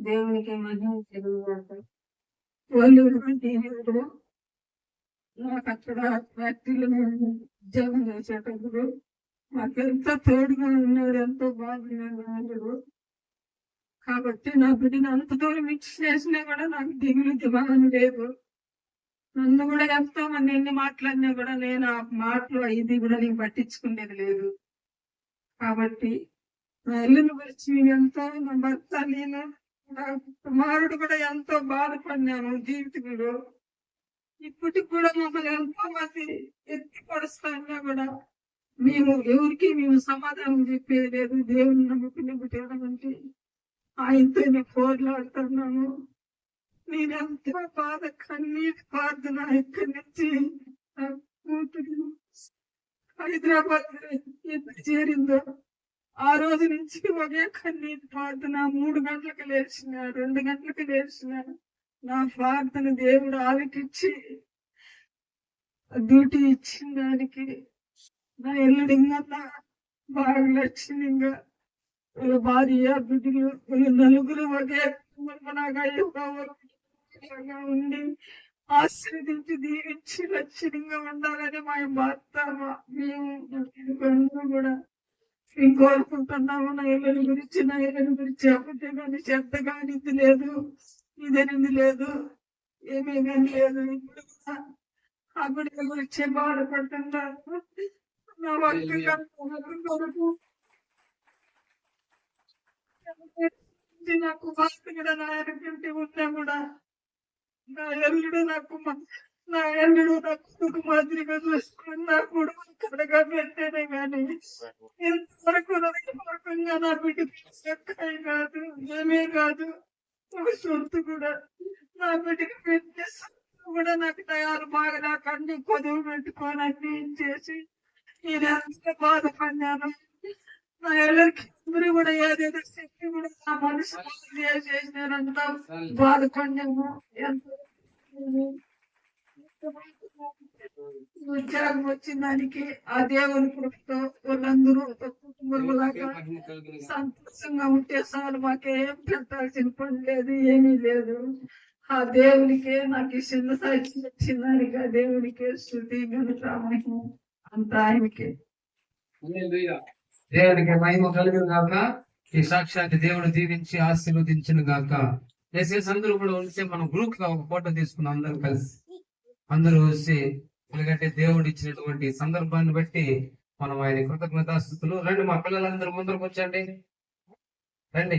దేవునికి మహిమ కలుగుగాక వాళ్ళు నాకు అక్కడ ఫ్యాక్టరీలో ఉద్యోగం చేసేటప్పుడు మాకు తోడుగా ఉన్నాడు ఎంతో బాగున్నాడు కాబట్టి నా బిడ్డను అంత దూరం ఇచ్చి చేసినా కూడా నాకు దిగులు దిమాగం లేదు. నన్ను కూడా ఎంతో మంది ఎన్ని మాట్లాడినా కూడా నేను ఆ మాటలు ఇది కూడా నేను పట్టించుకునేది లేదు. కాబట్టి నా ఇల్లుని గురించి ఎంతో నా భర్త నేను కుమారుడు కూడా ఎంతో బాధపడినాను జీవితంలో. ఇప్పటికి కూడా మమ్మల్ని ఎంతో మంది ఎత్తి పడుస్తున్నా కూడా మేము ఎవరికి మేము సమాధానం చెప్పేది లేదు దేవుని నమ్ముకుని అంటే ఆయనతో నేను పోట్లాడుతున్నాము నేను ఎంతో బాధ కన్నీటి ప్రార్థన ఇక్కడి నుంచి కూతురు హైదరాబాద్ ఎప్పుడు చేరిందో ఆ రోజు నుంచి ఒకే కన్నీటి ప్రార్థన మూడు గంటలకు లేచిన రెండు గంటలకు లేచిన నా ప్రార్థన దేవుడు ఆవికిచ్చి డ్యూటీ ఇచ్చిన దానికి నా ఎల్లుడి ఇంకా బాగా లక్షణంగా వీళ్ళ భార్య బిడ్డలు వీళ్ళ నలుగురు ఒకే కుటుంబంలాగా ఉండి ఆశ్రదించి దీవించి లక్షణంగా ఉండాలని మా భర్త మేము కూడా మేము కోరుకుంటున్నాము గురించి నా ఇళ్ళని గురించి అబద్ధం కానీ చెత్త కానీ ఇది లేదు ఇదనేది లేదు ఏమీ కానీ లేదు. ఇప్పుడు కూడా ఆ గుడి గురించి బాధపడుతున్నారు నా వర్క్ నాకు భర్త కూడా నా వెనకంటే ఉన్నా కూడా నా ఎల్లుడు నాకు మ- నా ఎల్లుడు నా కొడుకు మాదిరిగా చూసుకుని నా కొడుకు కడగా పెట్టేనే కానీ ఎంతవరకు హృదయపూర్వకంగా నా బిడ్డ చక్కగా కాదు ఏమీ కాదు. ఒక సొంతు కూడా నా బిడ్డకి పెట్టే సొత్తు కూడా నాకు తయారు బాగా నాకు అన్ని కొదువు పెట్టుకొని అన్ని చేసి నేను ఎంత బాధపడినాను నా ఎల్లరికి అందరూ కూడా ఏదేదో చెప్పి కూడా నా మనసు చేసినారంతా బాధపడినాము ఎంత ఉద్యోగం వచ్చిన దానికి ఆ దేవుని కృపతో వాళ్ళందరూ ఒక కుటుంబంలాగా సంతోషంగా ఉంటే చాలు మాకేం పెట్టాల్సిన పని లేదు ఏమీ లేదు. ఆ దేవునికే నాకు ఈ చిన్న సాక్షి వచ్చిన ఆ దేవునికే శృతి ఘనత మహిమ అంత ఆయనకే. దేవునికి మహిమ కలిగిన గాక. ఈ సాక్షాత్ దేవుడు దీవించి ఆశీర్వదించిన గాక. ఎస్ఎస్ అందరూ కూడా ఉంటే మనం గ్రూప్గా ఒక ఫోటో తీసుకున్నాం అందరూ కలిసి. అందరూ వచ్చి ఎందుకంటే దేవుడు ఇచ్చినటువంటి సందర్భాన్ని బట్టి మనం ఆయన కృతజ్ఞతాస్థుతులు. రండి మా పిల్లలందరూ ముందరకు వచ్చండి రండి.